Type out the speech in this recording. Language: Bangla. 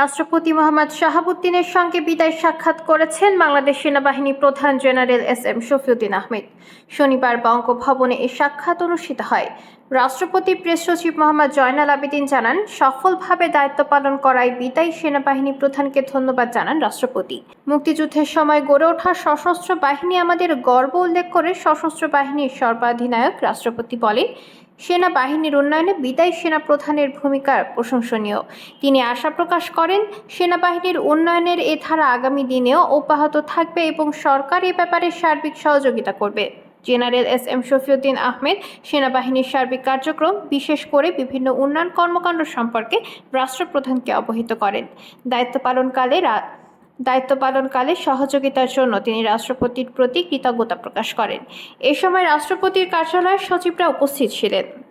রাষ্ট্রপতি মোহাম্মদ শাহাবুদ্দিনের সঙ্গে বিদায় সাক্ষাৎ করেছেন বাংলাদেশ সেনাবাহিনী প্রধান general S M Shafiuddin Ahmed. শনিবার বঙ্গভবনে এই সাক্ষাৎ অনুষ্ঠিত হয়। রাষ্ট্রপতি প্রেস সচিব মোহাম্মদ জয়নাল আবেদিন জানান, সফলভাবে দায়িত্ব পালন করায় বিদায়ী সেনাবাহিনী প্রধানকে ধন্যবাদ জানান রাষ্ট্রপতি। মুক্তিযুদ্ধের সময় গড়ে ওঠা সশস্ত্র বাহিনী আমাদের গর্ব উল্লেখ করে সশস্ত্র বাহিনীর সর্বাধিনায়ক রাষ্ট্রপতি বলেন সেনাবাহিনীর উন্নয়নে বিদায়ী সেনা প্রধানের ভূমিকা প্রশংসনীয়। তিনি আশা প্রকাশ করেন, সেনাবাহিনীর উন্নয়নের এ ধারা আগামী দিনেও অব্যাহত থাকবে এবং সরকার এ ব্যাপারে সার্বিক সহযোগিতা করবে। General S M Shafiuddin Ahmed, সেনাবাহিনীর সার্বিক কার্যক্রম, বিশেষ করে বিভিন্ন উন্নয়ন কর্মকাণ্ড সম্পর্কে রাষ্ট্রপ্রধানকে অবহিত করেন। দায়িত্ব পালনকালে দায়িত্ব পালনকালে সহযোগিতার জন্য তিনি রাষ্ট্রপতির প্রতি কৃতজ্ঞতা প্রকাশ করেন। এ সময় রাষ্ট্রপতির কার্যালয়ের সচিবরা উপস্থিত ছিলেন।